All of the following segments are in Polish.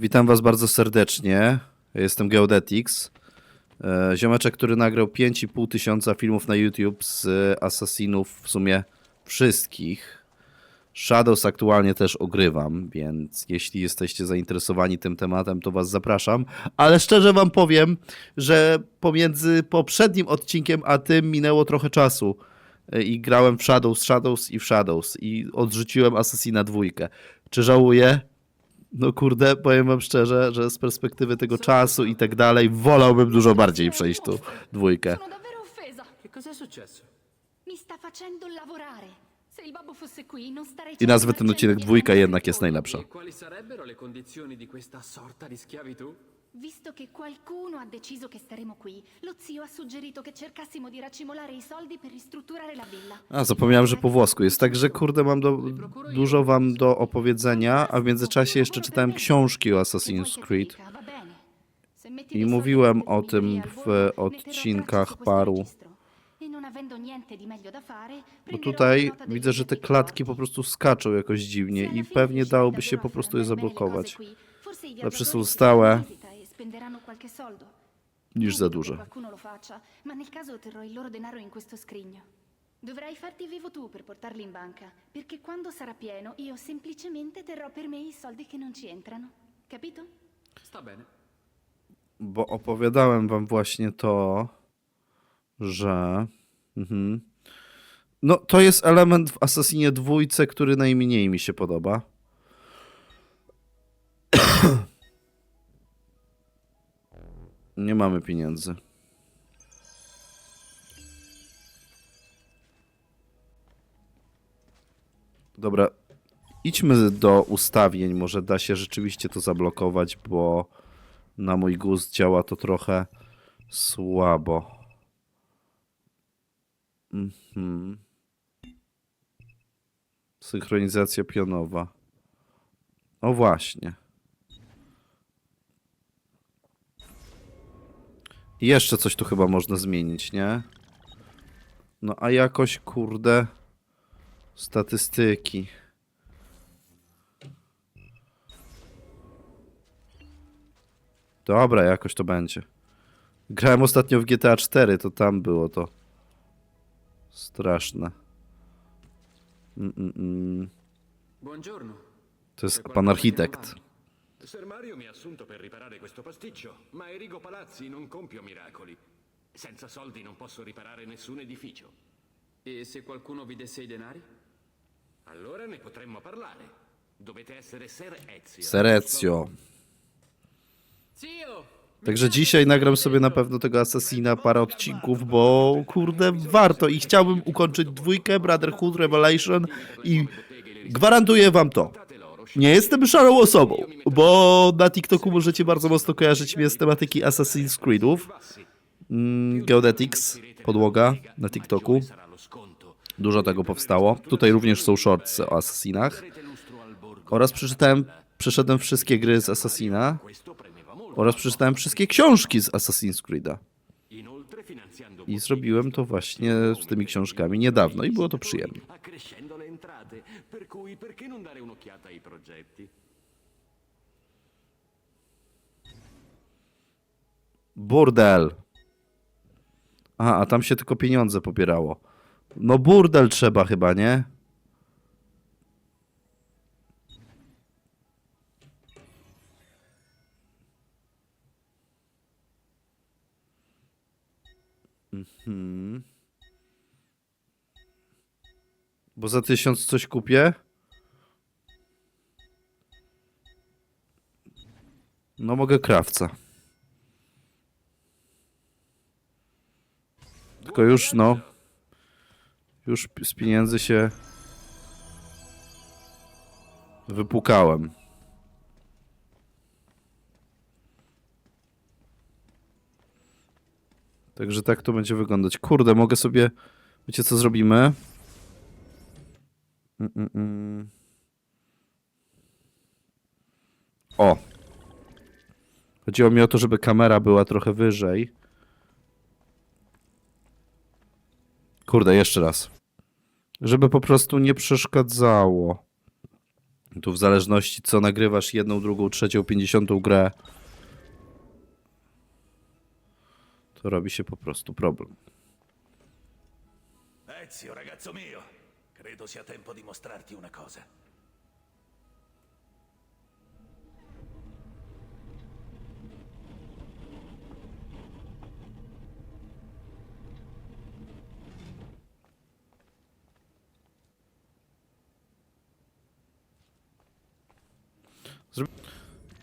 Witam was bardzo serdecznie. Jestem Geodetics. E, Ziomeczek, który nagrał 5,5 tysiąca filmów na YouTube z Assassinów w sumie wszystkich. Shadows aktualnie też ogrywam, więc jeśli jesteście zainteresowani tym tematem, to was zapraszam. Ale szczerze wam powiem, że pomiędzy poprzednim odcinkiem a tym minęło trochę czasu. E, I grałem w Shadows, Shadows i w Shadows. I odrzuciłem Assassina dwójkę. Czy żałuję? No kurde, powiem wam szczerze, że z perspektywy tego czasu i tak dalej, wolałbym dużo bardziej przejść tu dwójkę. Sono davvero offesa. Che cos'è successo? Mi sta facendo lavorare. Se il babbo fosse qui, non starei I nazwę ten odcinek dwójka jednak jest najlepsza. E quali sarebbero le condizioni di questa sorta di schiavitù? Visto che qualcuno ha deciso che staremo qui, lo zio ha suggerito che cercassimo di racimolare i soldi per ristrutturare la villa. A, zapomniałem, że po włosku jest. Także kurde, mam do, dużo wam do opowiedzenia, a w międzyczasie jeszcze czytałem książki o Assassin's Creed. I mówiłem o tym w odcinkach paru. E Bo tutaj widzę, że te klatki po prostu skaczą jakoś dziwnie i pewnie dałoby się po prostu je zablokować. Lepsze są stałe niż za duże. Qualcuno lo faccia, ma nel caso terrò il loro denaro in questo scrigno. Dovrai farti vivo tu per portarli in banca, perché quando sarà pieno io semplicemente terrò per me i soldi che non ci entrano. Capito? Sta bene. Bo opowiadałem wam właśnie to, że. Mhm. No, to jest element w Assassinie dwójce, który najmniej mi się podoba. Nie mamy pieniędzy. Dobra, idźmy do ustawień. Może da się rzeczywiście to zablokować, bo na mój gust działa to trochę słabo. Mhm. Synchronizacja pionowa. O właśnie. I Jeszcze coś tu chyba można zmienić, nie? No a jakoś, kurde, statystyki. Dobra, jakoś to będzie. Grałem ostatnio w GTA 4, to tam było to straszne. Mm, mm, mm. To jest pan architekt. Ser Mario mi ha assunto per riparare questo pasticcio, ma Erigo Palazzi non compio miracoli. Senza soldi non posso riparare nessun edificio. E se qualcuno vi desse i denari? Allora ne potremmo parlare. Dovete essere Ser Ezio. Serezio. Zio! Także dzisiaj nagram sobie na pewno tego Assassina parę odcinków, bo kurde warto i chciałbym ukończyć dwójkę Brotherhood Revelation i gwarantuję wam to. Nie jestem szarą osobą, bo na TikToku możecie bardzo mocno kojarzyć mnie z tematyki Assassin's Creedów. Mm, Geodetics, podłoga na TikToku. Dużo tego powstało. Tutaj również są shorts o Assassinach. Oraz przeczytałem, przeszedłem wszystkie gry z Assassina. Oraz przeczytałem wszystkie książki z Assassin's Creed'a. I zrobiłem to właśnie z tymi książkami niedawno i było to przyjemne. accrescendo le entrate. Per cui perché non dare un'occhiata ai progetti? Burdel. Aha, a tam się tylko pieniądze pobierało. No burdel trzeba chyba, nie? Mhm. Bo za tysiąc coś kupię? No mogę krawca. Tylko już, no. Już z pieniędzy się wypukałem. Także tak to będzie wyglądać. Kurde, mogę sobie. Wiecie co zrobimy? Mm, mm, mm. O! Chodziło mi o to, żeby kamera była trochę wyżej. Kurde, jeszcze raz. Żeby po prostu nie przeszkadzało. Tu w zależności co nagrywasz, jedną, drugą, trzecią, pięćdziesiątą grę, to robi się po prostu problem. Ezio, ragazzo mio, credo sia tempo di mostrarti una cosa.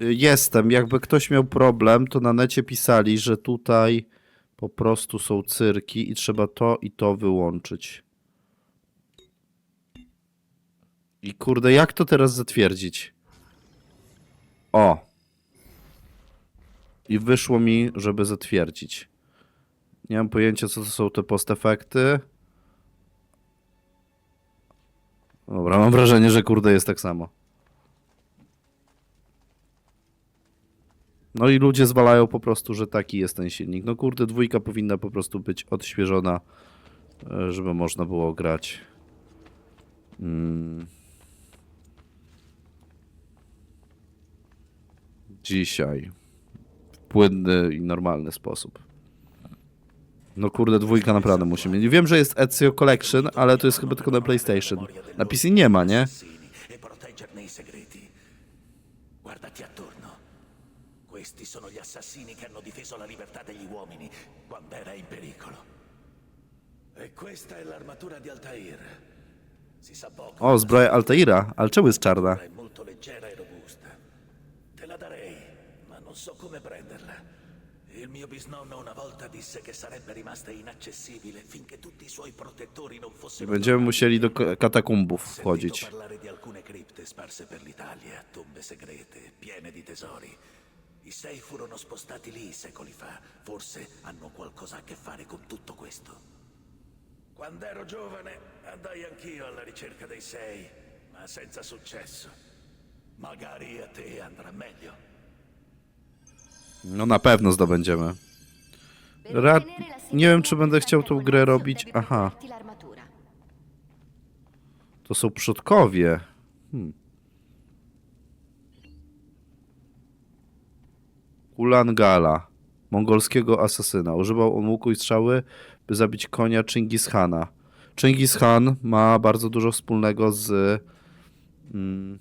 Jestem. Jakby ktoś miał problem, to na necie pisali, że tutaj po prostu są cyrki i trzeba to i to wyłączyć. I kurde, jak to teraz zatwierdzić? O. I wyszło mi, żeby zatwierdzić. Nie mam pojęcia, co to są te postefekty. Dobra, mam wrażenie, że kurde jest tak samo. No i ludzie zwalają po prostu, że taki jest ten silnik. No kurde, dwójka powinna po prostu być odświeżona, e, żeby można było grać. Mm. Dzisiaj. W płynny i normalny sposób. No kurde, dwójka naprawdę musi mieć. Wiem, że jest Ezio Collection, ale to jest chyba tylko na PlayStation. Na PC nie ma, nie? Guardati attorno. Questi sono gli assassini che hanno difeso la libertà degli uomini quando era in pericolo. E questa è l'armatura di Altair. Si sa poco. O, zbroja Altaira, ale czemu jest czarna? È molto leggera e robusta. Te la darei, ma non so come prenderla. Il mio bisnonno una volta disse che sarebbe rimasta inaccessibile finché tutti i suoi protettori non fossero Będziemy musieli do ka- katakumbów wchodzić. parlare di alcune cripte sparse per l'Italia, tombe segrete, piene di tesori. I sei furono spostati lì secoli fa. Forse hanno qualcosa a che fare con tutto questo. Quando ero giovane andai anch'io alla ricerca dei sei, ma senza successo. Magari a te andrà meglio. No na pewno zdobędziemy. Ra- nie wiem, czy będę chciał tą grę robić. Aha, to są przodkowie. Hmm. Ulangala, mongolskiego asasyna. Używał on łuku i strzały, by zabić konia Chingis Khana. Chingis Khan ma bardzo dużo wspólnego z mm,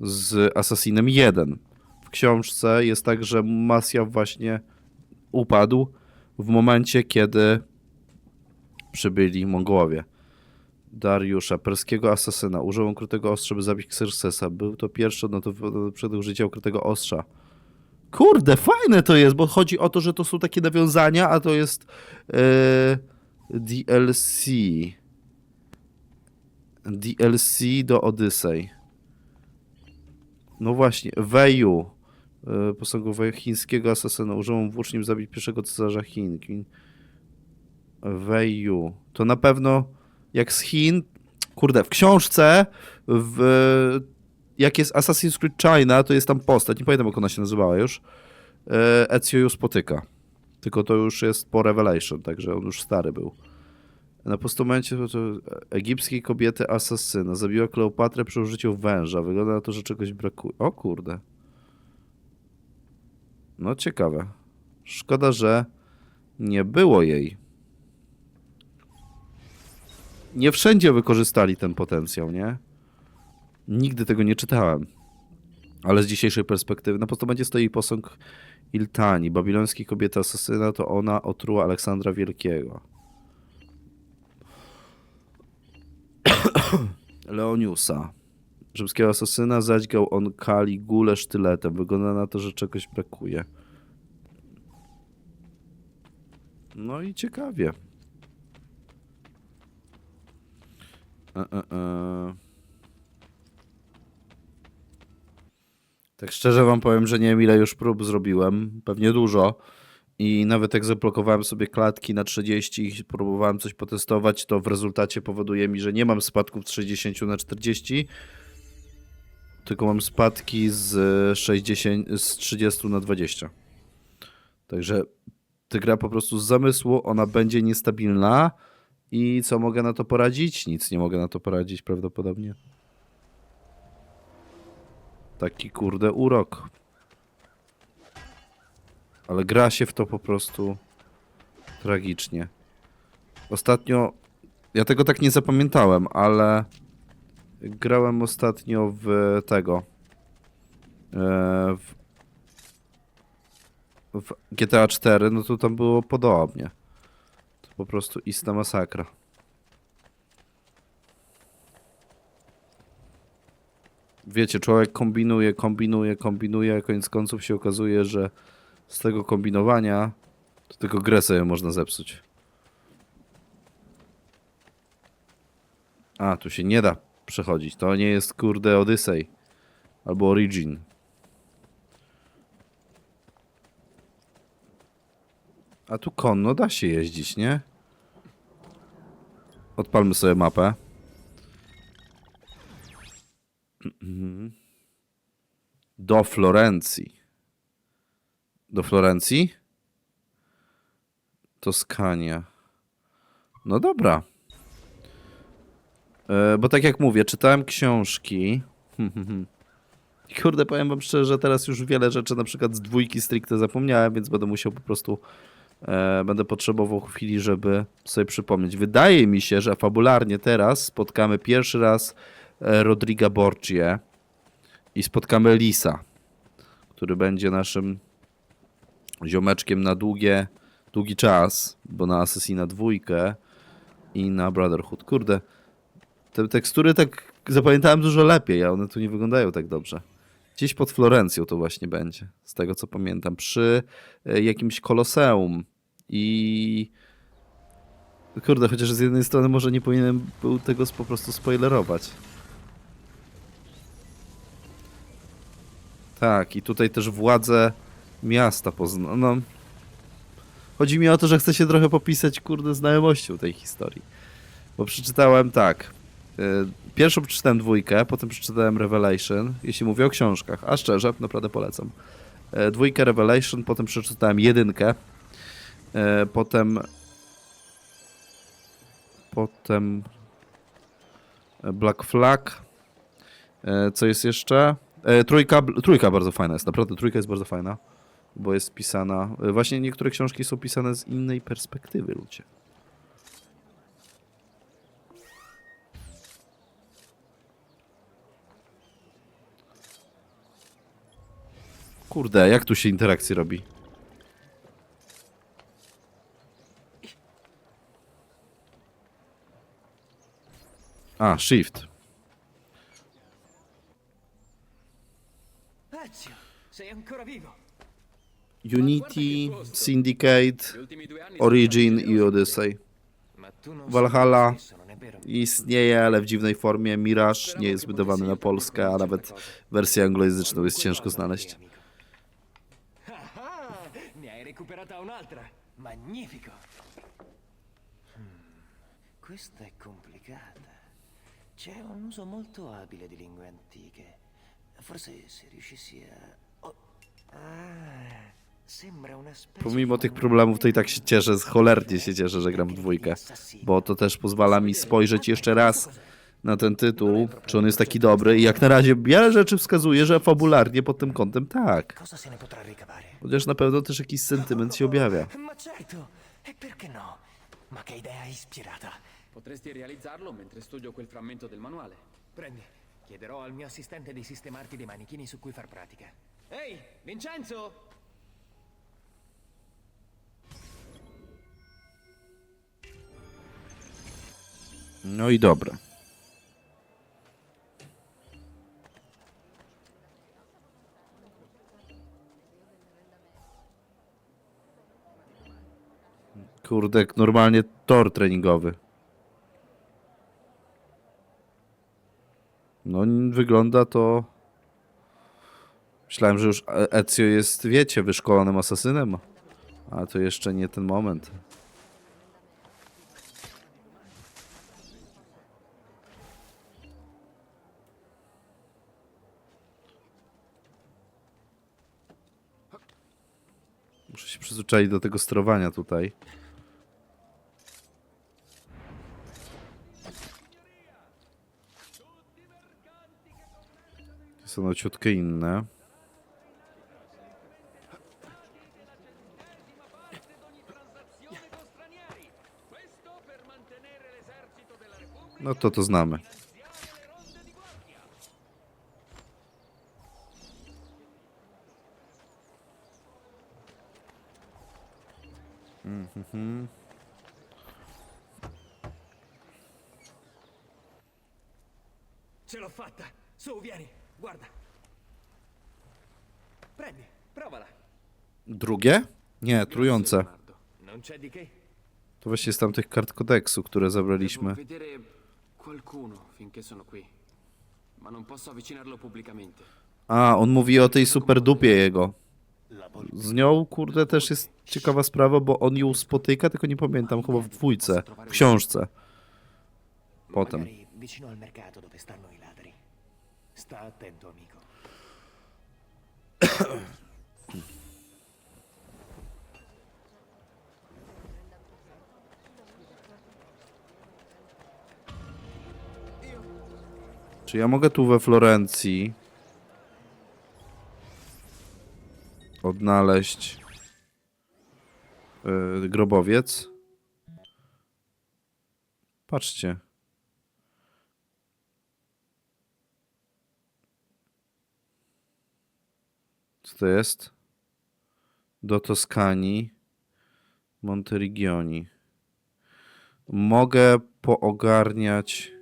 z Assassinem 1. W książce jest tak, że Masjaw właśnie upadł w momencie, kiedy przybyli Mongołowie. Dariusza, perskiego asasyna. Użył ukrytego ostrza, by zabić Xerxesa. Był to pierwszy odnotowany przed użycia ukrytego ostrza. Kurde, fajne to jest, bo chodzi o to, że to są takie nawiązania, a to jest e, DLC. DLC do Odyssey. No właśnie, Weju. e, Posągu Weju chińskiego asasyna. Użył włóczni, by zabić pierwszego cesarza Chin. Weju. To na pewno jak z Chin. Kurde, w książce w, jak jest Assassin's Creed China, to jest tam postać, nie pamiętam jak ona się nazywała już. e, Ezio ją spotyka. Tylko to już jest po Revelation, także on już stary był. Na postumencie egipskiej kobiety asasyna zabiła Kleopatrę przy użyciu węża. Wygląda na to, że czegoś brakuje. O kurde. No ciekawe. Szkoda, że nie było jej. Nie wszędzie wykorzystali ten potencjał, nie? Nigdy tego nie czytałem. Ale z dzisiejszej perspektywy na postumencie stoi posąg Iltani, babilońskiej kobiety asasyna, to ona otruła Aleksandra Wielkiego. Leoniusa. Rzymskiego asasyna zadźgał on Kaligulę sztyletem. Wygląda na to, że czegoś brakuje. No i ciekawie. E, e, e. Tak szczerze wam powiem, że nie wiem ile już prób zrobiłem. Pewnie dużo. I nawet jak zablokowałem sobie klatki na 30 i próbowałem coś potestować, to w rezultacie powoduje mi, że nie mam spadków z 60 na 40, tylko mam spadki z 60, z 30 na 20. Także ta gra po prostu z zamysłu, ona będzie niestabilna i co mogę na to poradzić? Nic nie mogę na to poradzić prawdopodobnie. Taki kurde urok. Ale gra się w to po prostu tragicznie. Ostatnio, ja tego tak nie zapamiętałem, ale grałem ostatnio w tego. e, W, w GTA 4, no to tam było podobnie. Po prostu istna masakra. Wiecie, człowiek kombinuje, kombinuje, kombinuje, a koniec końców się okazuje, że z tego kombinowania to tylko grę sobie można zepsuć. A, tu się nie da przechodzić. To nie jest kurde Odyssey. Albo Origin. A tu konno da się jeździć, nie? Odpalmy sobie mapę. Mhm. Do Florencji. Do Florencji? Toskania. No dobra. E, bo tak jak mówię, czytałem książki. Kurde, powiem wam szczerze, że teraz już wiele rzeczy na przykład z dwójki stricte zapomniałem, więc będę musiał po prostu będę potrzebował chwili, żeby sobie przypomnieć. Wydaje mi się, że fabularnie teraz spotkamy pierwszy raz e, Rodriga Borgie i spotkamy Lisa, który będzie naszym ziomeczkiem na długie, długi czas, bo na Assassina dwójkę i na Brotherhood. Kurde, te tekstury tak zapamiętałem dużo lepiej, a one tu nie wyglądają tak dobrze. Gdzieś pod Florencją to właśnie będzie, z tego co pamiętam, przy e, jakimś koloseum i kurde, chociaż z jednej strony może nie powinienem był tego po prostu spoilerować. Tak, i tutaj też władze miasta pozna... No, chodzi mi o to, że chcę się trochę popisać, kurde, znajomością tej historii. Bo przeczytałem tak. Y, Pierwszą przeczytałem dwójkę, potem przeczytałem Revelation, jeśli mówię o książkach, a szczerze, naprawdę polecam. E, Dwójkę Revelation, potem przeczytałem jedynkę, e, potem potem Black Flag, co jest jeszcze? Trójka, trójka bardzo fajna jest, naprawdę trójka jest bardzo fajna, bo jest pisana, właśnie niektóre książki są pisane z innej perspektywy, ludzie. Kurde, jak tu się interakcje robi? A, shift. Ezio, sei ancora vivo. Unity, Syndicate, Origin i Odyssey. Valhalla istnieje, ale w dziwnej formie. Mirage nie jest wydawany na Polskę, a nawet wersję anglojęzyczną jest ciężko znaleźć. Ah, ne hai recuperata un'altra. Magnifico. Hmm, questa è complicata. C'è un uso molto abile di lingue antiche. Forse se riuscissi a... Oh. Ah, sembra una specie Pomimo tych problemów, to i tak się cieszę, cholernie się cieszę, że gram w dwójkę, bo to też pozwala mi spojrzeć jeszcze raz na ten tytuł, czy on jest taki dobry i jak na razie wiele rzeczy wskazuje, że fabularnie pod tym kątem tak. Chociaż na pewno też jakiś sentyment się objawia. E no? Ma che idea ispirata. Potresti realizzarlo mentre studio quel frammento del manuale. Prendi, chiederò al mio assistente di sistemarti dei manichini su cui far pratica. Ehi, Vincenzo! No i dobra. Kurde, normalnie tor treningowy. No, wygląda to... Myślałem, że już Ezio jest, wiecie, wyszkolonym asasynem. A to jeszcze nie ten moment. Muszę się przyzwyczaić do tego sterowania tutaj. To no ciutkę inne. No to to znamy. Ce l'ho fatta! Su, vieni, guarda. Prendi, provala. Drugie? Nie, trujące. Non c'è di che. To właśnie z tamtych kart kodeksu, które Devo zabraliśmy. vedere qualcuno finché sono qui. Ma non posso avvicinarlo pubblicamente. A, on mówi o tej super dupie jego. Z nią, kurde, też jest ciekawa sprawa, bo on ją spotyka, tylko nie pamiętam, chyba w dwójce, w książce. Potem. Magari vicino al mercato dove stanno i ladri. Sta attento, amico. Czy ja mogę tu we Florencji odnaleźć yy, grobowiec? Patrzcie. To jest? Do Toskanii, Monterigioni. Mogę poogarniać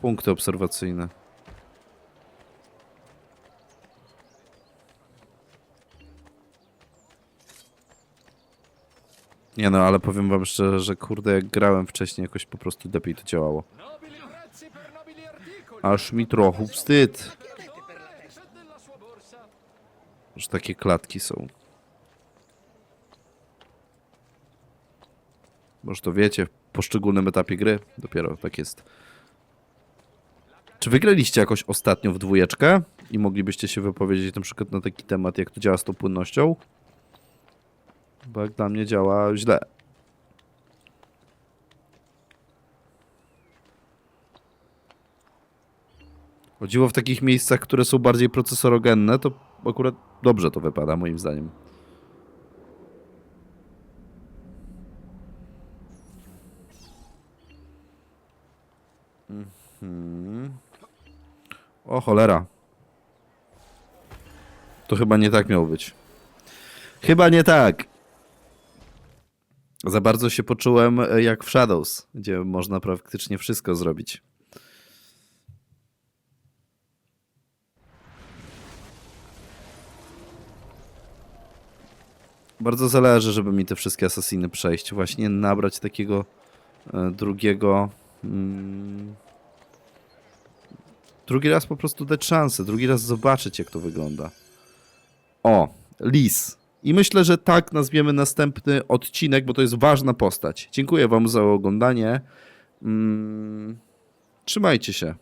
punkty obserwacyjne. Nie no, ale powiem wam szczerze, że kurde, jak grałem wcześniej, jakoś po prostu lepiej to działało. Aż mi trochę wstyd. Że takie klatki są. Może to wiecie, w poszczególnym etapie gry dopiero tak jest. Czy wygraliście jakoś ostatnio w dwójeczkę i moglibyście się wypowiedzieć na przykład na taki temat, jak to działa z tą płynnością? Bo jak dla mnie działa źle. Chodziło w takich miejscach, które są bardziej procesorogenne, to akurat dobrze to wypada, moim zdaniem. O cholera. To chyba nie tak miało być. Chyba nie tak. Za bardzo się poczułem e, jak w Shadows, gdzie można praktycznie wszystko zrobić. Bardzo zależy, żeby mi te wszystkie asasiny przejść. Właśnie nabrać takiego e, drugiego. Mm, drugi raz po prostu dać szansę, drugi raz zobaczyć, jak to wygląda. O, Lis. I myślę, że tak nazwiemy następny odcinek, bo to jest ważna postać. Dziękuję Wam za oglądanie. Mm, trzymajcie się.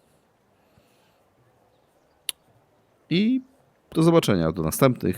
I do zobaczenia, do następnych.